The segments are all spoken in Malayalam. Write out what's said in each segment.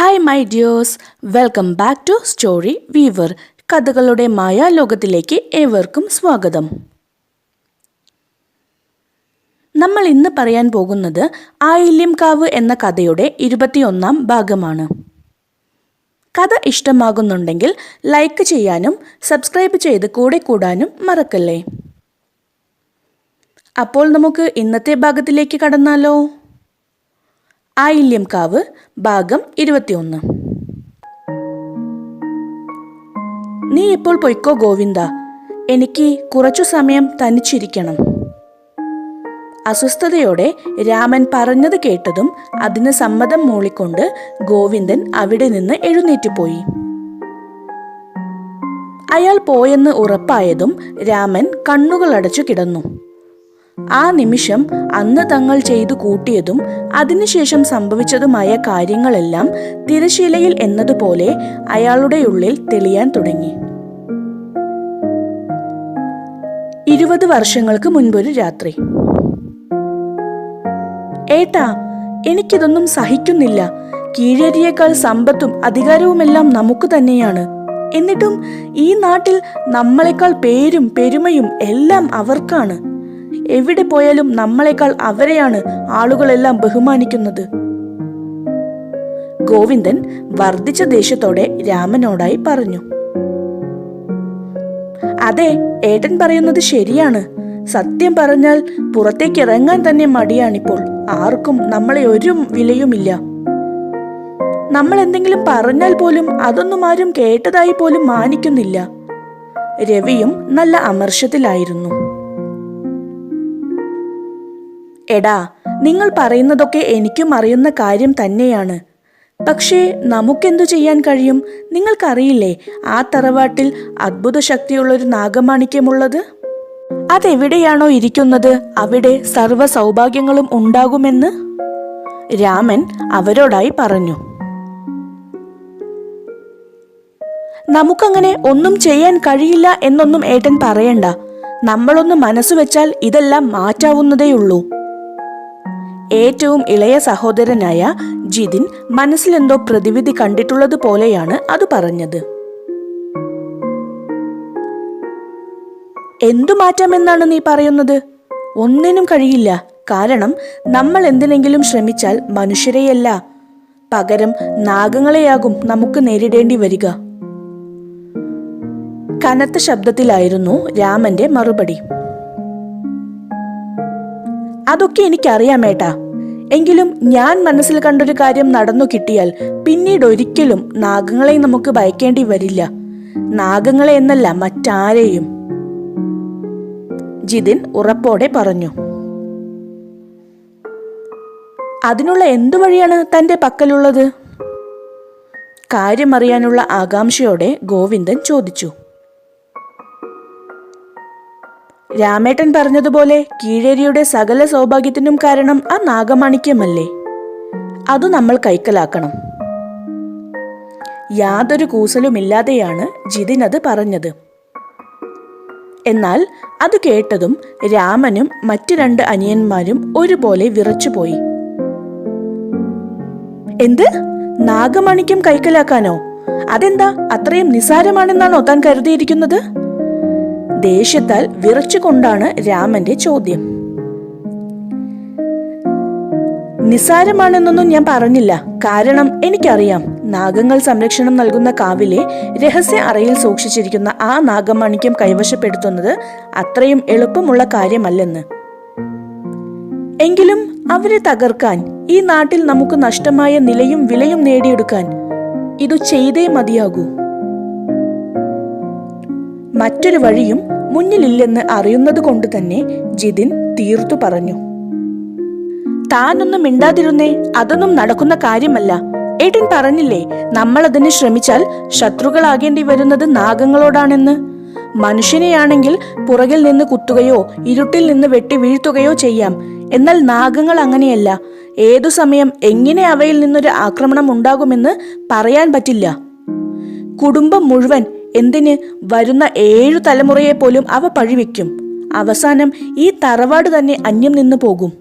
Hi my dears welcome back to story weaver കഥകളുടെ മായാലോകത്തിലേക്ക് ഏവർക്കും സ്വാഗതം. നമ്മൾ ഇന്ന് പറയാൻ പോകുന്നത് ആയില്യംകാവ് എന്ന കഥയുടെ ഇരുപത്തിയൊന്നാം ഭാഗമാണ്. കഥ ഇഷ്ടമാകുന്നുണ്ടെങ്കിൽ ലൈക്ക് ചെയ്യാനും സബ്സ്ക്രൈബ് ചെയ്ത് കൂടെ കൂടാനും മറക്കല്ലേ? അപ്പോൾ നമുക്ക് ഇന്നത്തെ ഭാഗത്തിലേക്ക് കടന്നാലോ? ആയില്യം കാവ് ഭാഗം ഇരുപത്തിയൊന്ന്. നീ ഇപ്പോൾ പൊയ്ക്കോ ഗോവിന്ദ? എനിക്ക് കുറച്ചു സമയം തനിച്ചിരിക്കണം. അസ്വസ്ഥതയോടെ രാമൻ പറഞ്ഞത് കേട്ടതും അതിന് സമ്മതം മൂളിക്കൊണ്ട് ഗോവിന്ദൻ അവിടെ നിന്ന് എഴുന്നേറ്റ് പോയി. അയാൾ പോയെന്ന് ഉറപ്പായതും രാമൻ കണ്ണുകളടച്ചു കിടന്നു. ആ നിമിഷം അന്ന് തങ്ങൾ ചെയ്തു കൂട്ടിയതും അതിനുശേഷം സംഭവിച്ചതുമായ കാര്യങ്ങളെല്ലാം തിരശീലയിൽ എന്നതുപോലെ അയാളുടെ ഉള്ളിൽ തെളിയാൻ തുടങ്ങി. ഇരുപത് വർഷങ്ങൾക്ക് മുൻപൊരു രാത്രി. ഏട്ടാ എനിക്കിതൊന്നും സഹിക്കുന്നില്ല. കീഴരിയേക്കാൾ സമ്പത്തും അധികാരവുമെല്ലാം നമുക്ക് തന്നെയാണ്. എന്നിട്ടും ഈ നാട്ടിൽ നമ്മളെക്കാൾ പേരും പെരുമയും എല്ലാം അവർക്കാണ്. എവിടെ പോയാലും നമ്മളെക്കാൾ അവരെയാണ് ആളുകളെല്ലാം ബഹുമാനിക്കുന്നത്. ഗോവിന്ദൻ വർദ്ധിച്ച ദേഷ്യത്തോടെ രാമനോടായി പറഞ്ഞു. അതെ ഏട്ടൻ പറയുന്നത് ശരിയാണ്. സത്യം പറഞ്ഞാൽ പുറത്തേക്ക് ഇറങ്ങാൻ തന്നെ മടിയാണിപ്പോൾ. ആർക്കും നമ്മളെ ഒരു വിലയുമില്ല. നമ്മൾ എന്തെങ്കിലും പറഞ്ഞാൽ പോലും അതൊന്നും ആരും കേട്ടതായി പോലും മാനിക്കുന്നില്ല. രവിയും നല്ല അമർഷത്തിലായിരുന്നു. എടാ നിങ്ങൾ പറയുന്നതൊക്കെ എനിക്കും അറിയുന്ന കാര്യം തന്നെയാണ്. പക്ഷേ നമുക്കെന്തു ചെയ്യാൻ കഴിയും? നിങ്ങൾക്കറിയില്ലേ ആ തറവാട്ടിൽ അത്ഭുത ശക്തിയുള്ളൊരു നാഗമാണിക്യമുള്ളത്? അതെവിടെയാണോ ഇരിക്കുന്നത് അവിടെ സർവ സൗഭാഗ്യങ്ങളും ഉണ്ടാകുമെന്ന്? രാമൻ അവരോടായി പറഞ്ഞു. നമുക്കങ്ങനെ ഒന്നും ചെയ്യാൻ കഴിയില്ല എന്നൊന്നും ഏട്ടൻ പറയണ്ട. നമ്മളൊന്ന് മനസ്സുവെച്ചാൽ ഇതെല്ലാം മാറ്റാവുന്നതേയുള്ളൂ. ഏറ്റവും ഇളയ സഹോദരനായ ജിതിൻ മനസ്സിലെന്തോ പ്രതിവിധി കണ്ടിട്ടുള്ളത് പോലെയാണ് അത് പറഞ്ഞത്. എന്തു മാറ്റം എന്നാണ് നീ പറയുന്നത്? ഒന്നിനും കഴിയില്ല. കാരണം നമ്മൾ എന്തിനെങ്കിലും ശ്രമിച്ചാൽ മനുഷ്യരെയല്ല. പകരം നാഗങ്ങളെയാകും നമുക്ക് നേരിടേണ്ടി വരിക. കനത്ത ശബ്ദത്തിലായിരുന്നു രാമന്റെ മറുപടി. അതൊക്കെ എനിക്കറിയാമേട്ടാ എങ്കിലും ഞാൻ മനസ്സിൽ കണ്ടൊരു കാര്യം നടന്നു കിട്ടിയാൽ പിന്നീട് ഒരിക്കലും നാഗങ്ങളെ നമുക്ക് ഭയക്കേണ്ടി വരില്ല. നാഗങ്ങളെ എന്നല്ല മറ്റാരെയും. ജിതിൻ ഉറപ്പോടെ പറഞ്ഞു. അതിനുള്ള എന്തു വഴിയാണ് തന്റെ പക്കലുള്ളത്? കാര്യമറിയാനുള്ള ആകാംക്ഷയോടെ ഗോവിന്ദൻ ചോദിച്ചു. രാമേട്ടൻ പറഞ്ഞതുപോലെ കീഴേരിയുടെ സകല സൗഭാഗ്യത്തിനും കാരണം ആ നാഗമാണിക്യമല്ലേ? അത് നമ്മൾ കൈക്കലാക്കണം. യാതൊരു കൂസലുമില്ലാതെയാണ് ജിതിൻ അത് പറഞ്ഞത്. എന്നാൽ അത് കേട്ടതും രാമനും മറ്റു രണ്ട് അനിയന്മാരും ഒരുപോലെ വിറച്ചുപോയി. എന്ത്? നാഗമാണിക്യം കൈക്കലാക്കാനോ? അതെന്താ അത്രയും നിസാരമാണെന്നാണോ താൻ കരുതിയിരിക്കുന്നത്? ദേഷ്യത്താൽ വിറച്ചുകൊണ്ടാണ് രാമന്റെ ചോദ്യം. നിസാരമാണെന്നൊന്നും ഞാൻ പറഞ്ഞില്ല. കാരണം എനിക്കറിയാം. നാഗങ്ങൾ സംരക്ഷണം നൽകുന്ന കാവിലെ രഹസ്യ അറയിൽ സൂക്ഷിച്ചിരിക്കുന്ന ആ നാഗമാണിക്യം കൈവശപ്പെടുത്തുന്നത് അത്രയും എളുപ്പമുള്ള കാര്യമല്ലെന്ന്. എങ്കിലും അവരെ തകർക്കാൻ ഈ നാട്ടിൽ നമുക്ക് നഷ്ടമായ നിലയും വിലയും നേടിയെടുക്കാൻ ഇതു ചെയ്തേ മതിയാകൂ. മറ്റൊരു വഴിയും മുന്നിലില്ലെന്ന് അറിയുന്നത് കൊണ്ട് തന്നെ ജിതിൻ തീർത്തു പറഞ്ഞു. താനൊന്നും മിണ്ടാതിരുന്നേ അതൊന്നും നടക്കുന്ന കാര്യമല്ല. ഏട്ടൻ പറഞ്ഞില്ലേ നമ്മൾ അതിന് ശ്രമിച്ചാൽ ശത്രുക്കളാകേണ്ടി വരുന്നത് നാഗങ്ങളോടാണെന്ന്. മനുഷ്യനെയാണെങ്കിൽ പുറകിൽ നിന്ന് കുത്തുകയോ ഇരുട്ടിൽ നിന്ന് വെട്ടി വീഴ്ത്തുകയോ ചെയ്യാം. എന്നാൽ നാഗങ്ങൾ അങ്ങനെയല്ല. ഏതു സമയം എങ്ങനെ അവയിൽ നിന്നൊരു ആക്രമണം ഉണ്ടാകുമെന്ന് പറയാൻ പറ്റില്ല. കുടുംബം മുഴുവൻ എന്തിന് വരുന്ന ഏഴു തലമുറയെ പോലും അവ പഴിവെക്കും? അവസാനം ഈ തറവാട് തന്നെ അന്യം നിന്നു പോകും.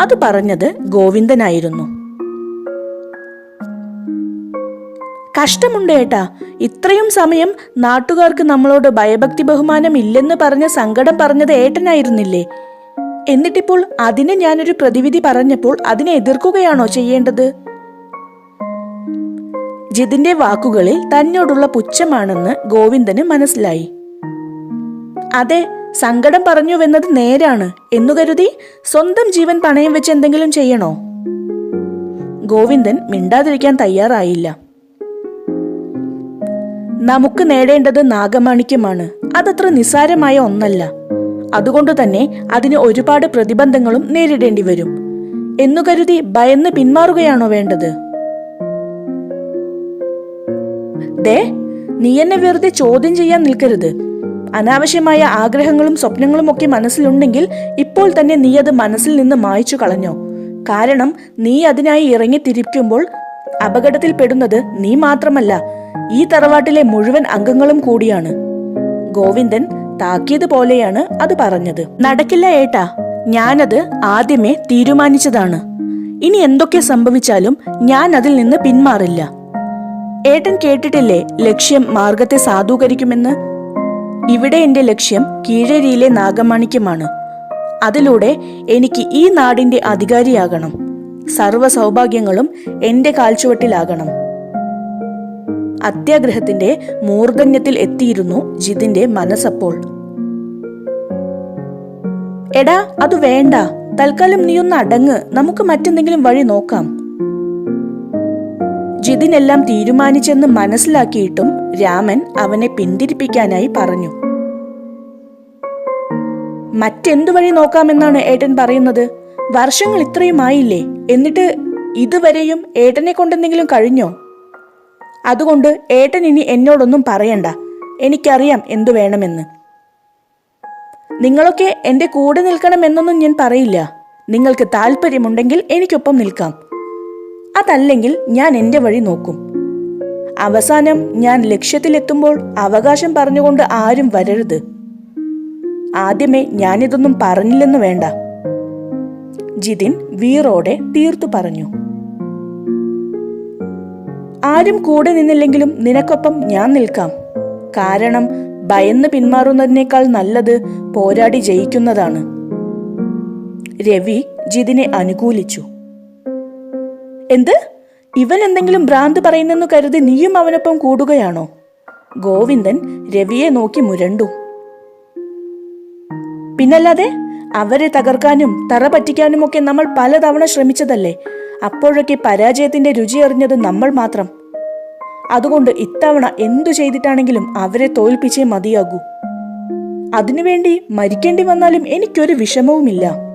അത് പറഞ്ഞത് ഗോവിന്ദനായിരുന്നു. കഷ്ടമുണ്ട് ഏട്ടാ. ഇത്രയും സമയം നാട്ടുകാർക്ക് നമ്മളോട് ഭയഭക്തി ബഹുമാനം ഇല്ലെന്ന് പറഞ്ഞ സങ്കടം പറഞ്ഞത് ഏട്ടനായിരുന്നില്ലേ? എന്നിട്ടിപ്പോൾ അതിന് ഞാനൊരു പ്രതിവിധി പറഞ്ഞപ്പോൾ അതിനെ എതിർക്കുകയാണോ ചെയ്യേണ്ടത്? ജിതിന്റെ വാക്കുകളിൽ തന്നോടുള്ള പുച്ഛമാണെന്ന് ഗോവിന്ദന് മനസ്സിലായി. അതെ സങ്കടം പറഞ്ഞുവെന്നത് നേരാണ് എന്നു കരുതി സ്വന്തം ജീവൻ പണയം വെച്ച് എന്തെങ്കിലും ചെയ്യണോ? ഗോവിന്ദൻ മിണ്ടാതിരിക്കാൻ തയ്യാറായില്ല. നമുക്ക് നേടേണ്ടത് നാഗമാണിക്യമാണ്. അതത്ര നിസാരമായ ഒന്നല്ല. അതുകൊണ്ട് തന്നെ അതിന് ഒരുപാട് പ്രതിബന്ധങ്ങളും നേരിടേണ്ടി വരും എന്നു കരുതി ഭയന്ന് പിന്മാറുകയാണോ വേണ്ടത്? ദേ നീ എന്നെ വെറുതെ ചോദ്യം ചെയ്യാൻ നിൽക്കരുത്. അനാവശ്യമായ ആഗ്രഹങ്ങളും സ്വപ്നങ്ങളും ഒക്കെ മനസ്സിലുണ്ടെങ്കിൽ ഇപ്പോൾ തന്നെ നീ അത് മനസ്സിൽ നിന്ന് മായ്ച്ചു കളഞ്ഞോ. കാരണം നീ അതിനായി ഇറങ്ങിത്തിരിക്കുമ്പോൾ അപകടത്തിൽപ്പെടുന്നത് നീ മാത്രമല്ല ഈ തറവാട്ടിലെ മുഴുവൻ അംഗങ്ങളും കൂടിയാണ്. ഗോവിന്ദൻ താക്കിയത് പോലെയാണ് അത് പറഞ്ഞത്. നടക്കില്ല ഏട്ടാ ഞാനത് ആദ്യമേ തീരുമാനിച്ചതാണ്. ഇനി എന്തൊക്കെ സംഭവിച്ചാലും ഞാൻ അതിൽ നിന്ന് പിന്മാറില്ല. ഏട്ടൻ കേട്ടിട്ടില്ലേ ലക്ഷ്യം മാർഗത്തെ സാധൂകരിക്കുമെന്ന്? ഇവിടെ എന്റെ ലക്ഷ്യം കീഴരിയിലെ നാഗമാണിക്യമാണ് അതിലൂടെ എനിക്ക് ഈ നാടിന്റെ അധികാരിയാകണം. സർവ സൗഭാഗ്യങ്ങളും എന്റെ കാൽച്ചുവട്ടിലാകണം. അത്യാഗ്രഹത്തിന്റെ മൂർധന്യത്തിൽ എത്തിയിരുന്നു ജിതിന്റെ മനസ്സപ്പോൾ. എടാ അത് വേണ്ട. തൽക്കാലം നീയൊന്ന് അടങ്ങ്. നമുക്ക് മറ്റെന്തെങ്കിലും വഴി നോക്കാം. ജിതിനെല്ലാം തീരുമാനിച്ചെന്ന് മനസ്സിലാക്കിയിട്ടും രാമൻ അവനെ പിന്തിരിപ്പിക്കാനായി പറഞ്ഞു. മറ്റെന്തു വഴി നോക്കാമെന്നാണ് ഏട്ടൻ പറയുന്നത്? വർഷങ്ങൾ ഇത്രയും ആയില്ലേ? എന്നിട്ട് ഇതുവരെയും ഏട്ടനെ കൊണ്ടെന്തെങ്കിലും കഴിഞ്ഞോ? അതുകൊണ്ട് ഏട്ടൻ ഇനി എന്നോടൊന്നും പറയണ്ട. എനിക്കറിയാം എന്തു വേണമെന്ന്. നിങ്ങളൊക്കെ എന്റെ കൂടെ നിൽക്കണമെന്നൊന്നും ഞാൻ പറയില്ല. നിങ്ങൾക്ക് താല്പര്യമുണ്ടെങ്കിൽ എനിക്കൊപ്പം നിൽക്കാം. അതല്ലെങ്കിൽ ഞാൻ എന്റെ വഴി നോക്കും. അവസാനം ഞാൻ ലക്ഷ്യത്തിലെത്തുമ്പോൾ അവകാശം പറഞ്ഞുകൊണ്ട് ആരും വരരുത്. ആദ്യമേ ഞാനിതൊന്നും പറഞ്ഞില്ലെന്ന് വേണ്ട. ജിതിൻ വീറോടെ തീർത്തു പറഞ്ഞു. ആരും കൂടെ നിന്നില്ലെങ്കിലും നിനക്കൊപ്പം ഞാൻ നിൽക്കാം. കാരണം ഭയന്ന് പിന്മാറുന്നതിനേക്കാൾ നല്ലത് പോരാടി ജയിക്കുന്നതാണ്. രവി ജിതിനെ അനുകൂലിച്ചു. എന്ത്? ഇവൻ എന്തെങ്കിലും ഭ്രാന്ത് പറയുന്നെന്നു കരുതി നീയും അവനൊപ്പം കൂടുകയാണോ? ഗോവിന്ദൻ രവിയെ നോക്കി മുരണ്ടു. പിന്നല്ലാതെ അവരെ തകർക്കാനും തറ പറ്റിക്കാനുമൊക്കെ നമ്മൾ പലതവണ ശ്രമിച്ചതല്ലേ? അപ്പോഴൊക്കെ പരാജയത്തിന്റെ രുചി അറിഞ്ഞത് നമ്മൾ മാത്രം. അതുകൊണ്ട് ഇത്തവണ എന്തു ചെയ്തിട്ടാണെങ്കിലും അവരെ തോൽപ്പിച്ചേ മതിയാകൂ. അതിനുവേണ്ടി മരിക്കേണ്ടി വന്നാലും എനിക്കൊരു വിഷമവുമില്ല.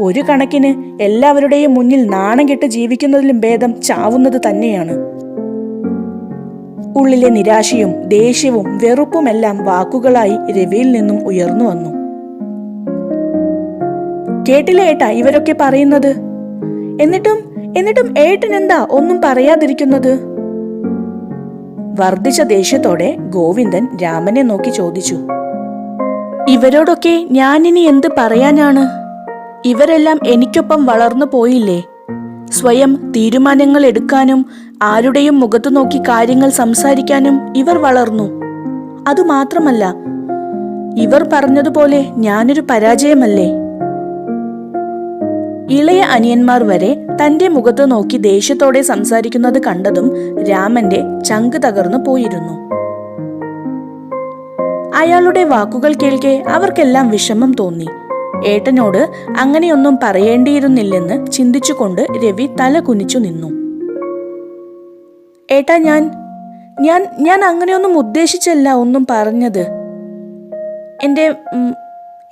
ഒരു കണക്കിന് എല്ലാവരുടെയും മുന്നിൽ നാണം കെട്ട് ജീവിക്കുന്നതിലും ഭേദം ചാവുന്നത് തന്നെയാണ്. ഉള്ളിലെ നിരാശയും ദേഷ്യവും വെറുപ്പുമെല്ലാം വാക്കുകളായി രവിയിൽ നിന്നും ഉയർന്നു വന്നു. കേട്ടില്ല ഏട്ടാ ഇവരൊക്കെ പറയുന്നത്? എന്നിട്ടും എന്നിട്ടും ഏട്ടൻ എന്താ ഒന്നും പറയാതിരിക്കുന്നത്? വർദ്ധിച്ച ദേഷ്യത്തോടെ ഗോവിന്ദൻ രാമനെ നോക്കി ചോദിച്ചു. ഇവരോടൊക്കെ ഞാനിനി എന്ത് പറയാനാണ്? ഇവരെല്ലാം എനിക്കൊപ്പം വളർന്നു പോയില്ലേ? സ്വയം തീരുമാനങ്ങൾ എടുക്കാനും ആരുടെയും മുഖത്തു നോക്കി കാര്യങ്ങൾ സംസാരിക്കാനും ഇവർ വളർന്നു. അതുമാത്രമല്ല ഇവർ പറഞ്ഞതുപോലെ ഞാനൊരു പരാജയമല്ലേ? ഇളയ അനിയന്മാർ വരെ തന്റെ മുഖത്ത് നോക്കി ദേഷ്യത്തോടെ സംസാരിക്കുന്നത് കണ്ടതും രാമന്റെ ചങ്ക് തകർന്നു പോയിരുന്നു. അയാളുടെ വാക്കുകൾ കേൾക്കെ അവർക്കെല്ലാം വിഷമം തോന്നി. ഏട്ടനോട് അങ്ങനെയൊന്നും പറയേണ്ടിയിരുന്നില്ലെന്ന് ചിന്തിച്ചുകൊണ്ട് രവി തല കുനിച്ചു നിന്നു. ഏട്ടാ ഞാൻ ഞാൻ ഞാൻ അങ്ങനെയൊന്നും ഉദ്ദേശിച്ചല്ല ഒന്നും പറഞ്ഞത്. എന്റെ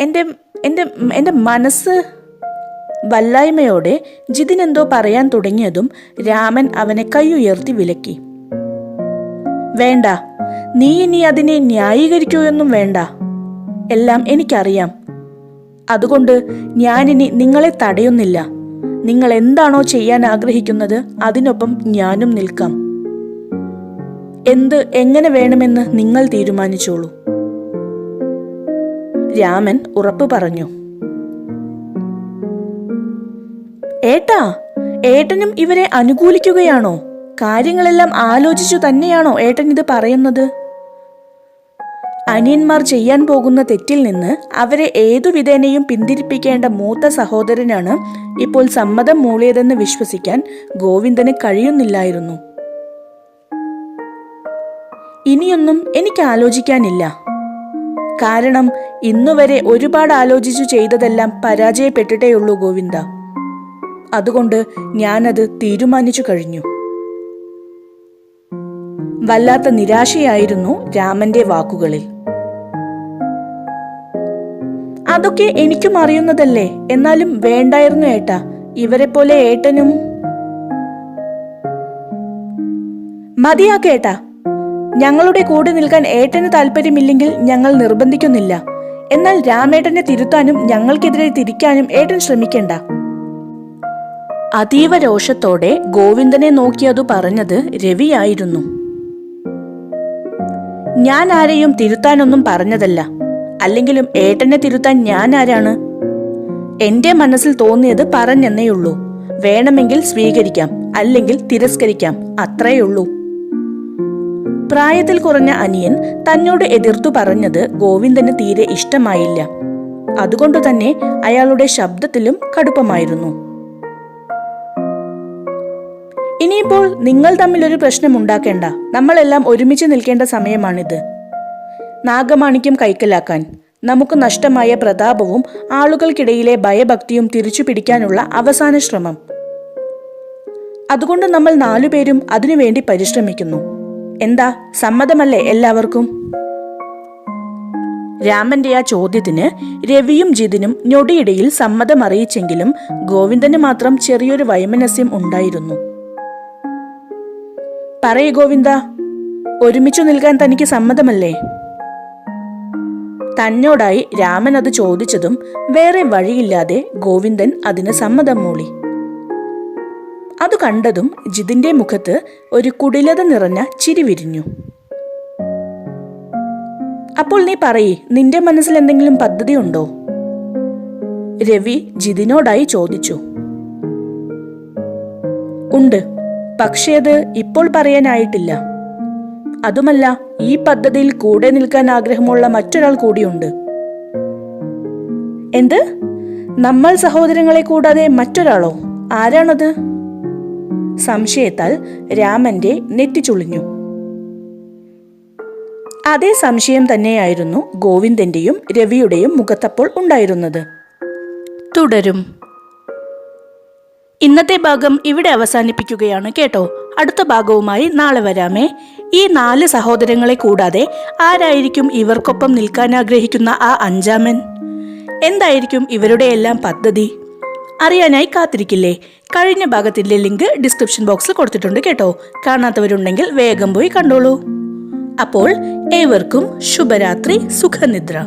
എന്റെ എന്റെ എന്റെ മനസ്സ് വല്ലായ്മയോടെ ജിതിൻ എന്തോ പറയാൻ തുടങ്ങിയതും രാമൻ അവനെ കൈയുയർത്തി വിലക്കി. വേണ്ട നീ ഇനി അതിനെ ന്യായീകരിക്കൂ എന്നും വേണ്ട. എല്ലാം എനിക്കറിയാം. അതുകൊണ്ട് ഞാനിനി നിങ്ങളെ തടയുന്നില്ല. നിങ്ങൾ എന്താണോ ചെയ്യാൻ ആഗ്രഹിക്കുന്നത് അതിനൊപ്പം ഞാനും നിൽക്കാം. എന്ത് എങ്ങനെ വേണമെന്ന് നിങ്ങൾ തീരുമാനിച്ചോളൂ. രാമൻ ഉറപ്പു പറഞ്ഞു. ഏട്ടാ ഏട്ടനും ഇവരെ അനുകൂലിക്കുകയാണോ? കാര്യങ്ങളെല്ലാം ആലോചിച്ചു തന്നെയാണോ ഏട്ടൻ ഇത് പറയുന്നത്? അനിയന്മാർ ചെയ്യാൻ പോകുന്ന തെറ്റിൽ നിന്ന് അവരെ ഏതു വിധേനയും പിന്തിരിപ്പിക്കേണ്ട മൂത്ത സഹോദരനാണ് ഇപ്പോൾ സമ്മതം മൂളിയതെന്ന് വിശ്വസിക്കാൻ ഗോവിന്ദന് കഴിയുന്നില്ലായിരുന്നു. ഇനിയൊന്നും എനിക്ക് ആലോചിക്കാനില്ല. കാരണം ഇന്നുവരെ ഒരുപാട് ആലോചിച്ചു ചെയ്തതെല്ലാം പരാജയപ്പെട്ടിട്ടേയുള്ളൂ ഗോവിന്ദ. അതുകൊണ്ട് ഞാനത് തീരുമാനിച്ചു കഴിഞ്ഞു. വല്ലാത്ത നിരാശയായിരുന്നു രാമന്റെ വാക്കുകളിൽ. അതൊക്കെ എനിക്കും അറിയുന്നതല്ലേ? എന്നാലും വേണ്ടായിരുന്നു ഏട്ടാ. ഇവരെ പോലെ ഏട്ടനും മതിയാക്കേട്ടാ ഞങ്ങളുടെ കൂടെ നിൽക്കാൻ ഏട്ടന് താല്പര്യമില്ലെങ്കിൽ ഞങ്ങൾ നിർബന്ധിക്കുന്നില്ല. എന്നാൽ രാമേട്ടനെ തിരുത്താനും ഞങ്ങൾക്കെതിരെ തിരിക്കാനും ഏട്ടൻ ശ്രമിക്കണ്ട. അതീവ രോഷത്തോടെ ഗോവിന്ദനെ നോക്കിയതു പറഞ്ഞത് രവിയായിരുന്നു. ഞാൻ ആരെയും തിരുത്താനൊന്നും പറഞ്ഞതല്ല. അല്ലെങ്കിലും ഏട്ടനെ തിരുത്താൻ ഞാൻ ആരാണ്? എന്റെ മനസ്സിൽ തോന്നിയത് പറഞ്ഞെന്നേയുള്ളൂ വേണമെങ്കിൽ സ്വീകരിക്കാം അല്ലെങ്കിൽ തിരസ്കരിക്കാം അത്രയുള്ളൂ പ്രായത്തിൽ കുറഞ്ഞ അനിയൻ തന്നോട് എതിർത്തു പറഞ്ഞത് ഗോവിന്ദന് തീരെ ഇഷ്ടമായില്ല. അതുകൊണ്ടു തന്നെ അയാളുടെ ശബ്ദത്തിലും കടുപ്പമായിരുന്നു. ഇനിയിപ്പോൾ നിങ്ങൾ തമ്മിൽ ഒരു പ്രശ്നം ഉണ്ടാക്കേണ്ട നമ്മളെല്ലാം ഒരുമിച്ച് നിൽക്കേണ്ട സമയമാണിത്. നാഗമാണിക്യം കൈക്കലാക്കാൻ നമുക്ക് നഷ്ടമായ പ്രതാപവും ആളുകൾക്കിടയിലെ ഭയഭക്തിയും തിരിച്ചു പിടിക്കാനുള്ള അവസാന ശ്രമം. അതുകൊണ്ട് നമ്മൾ നാലുപേരും അതിനുവേണ്ടി പരിശ്രമിക്കുന്നു. എന്താ സമ്മതമല്ലേ എല്ലാവർക്കും? രാമന്റെ ആ ചോദ്യത്തിന് രവിയും ജിതിനും ഞൊടിയിടയിൽ സമ്മതം അറിയിച്ചെങ്കിലും ഗോവിന്ദന് മാത്രം ചെറിയൊരു വൈമനസ്യം ഉണ്ടായിരുന്നു. പറയ് ഗോവിന്ദ. ഒരുമിച്ചു നിൽക്കാൻ തനിക്ക് സമ്മതമല്ലേ? തന്നോടായി രാമൻ അത് ചോദിച്ചതും വേറെ വഴിയില്ലാതെ ഗോവിന്ദൻ അതിന് സമ്മതം മൂളി. അത് കണ്ടതും ജിതിന്റെ മുഖത്ത് ഒരു കുടിലത നിറഞ്ഞ ചിരി വിരിഞ്ഞു. അപ്പോൾ നീ പറയ് നിന്റെ മനസ്സിൽ എന്തെങ്കിലും പദ്ധതി ഉണ്ടോ? രവി ജിതിനോടായി ചോദിച്ചു. ഉണ്ട്. പക്ഷേ അത് ഇപ്പോൾ പറയാനായിട്ടില്ല. അതുമല്ല ഈ പദ്ധതിയിൽ കൂടെ നിൽക്കാൻ ആഗ്രഹമുള്ള മറ്റൊരാൾ കൂടിയുണ്ട്. എന്ത്? നമ്മൾ സഹോദരങ്ങളെ കൂടാതെ മറ്റൊരാളോ? ആരാണത്? സംശയത്താൽ രാമന്റെ നെറ്റിച്ചുളിഞ്ഞു അതേ സംശയം തന്നെയായിരുന്നു ഗോവിന്ദന്റെയും രവിയുടെയും മുഖത്തപ്പോൾ ഉണ്ടായിരുന്നത്. തുടരും. ഇന്നത്തെ ഭാഗം ഇവിടെ അവസാനിപ്പിക്കുകയാണ് കേട്ടോ. അടുത്ത ഭാഗവുമായി നാളെ വരാമേ. ഈ നാല് സഹോദരങ്ങളെ കൂടാതെ ആരായിരിക്കും ഇവർക്കൊപ്പം നിൽക്കാൻ ആഗ്രഹിക്കുന്ന ആ അഞ്ചാമൻ? എന്തായിരിക്കും ഇവരുടെ എല്ലാം പദ്ധതി? അറിയാനായി കാത്തിരിക്കില്ലേ? കഴിഞ്ഞ ഭാഗത്തിന്റെ ലിങ്ക് ഡിസ്ക്രിപ്ഷൻ ബോക്സിൽ കൊടുത്തിട്ടുണ്ട് കേട്ടോ. കാണാത്തവരുണ്ടെങ്കിൽ വേഗം പോയി കണ്ടോളൂ. അപ്പോൾ ഏവർക്കും ശുഭരാത്രി സുഖനിദ്ര.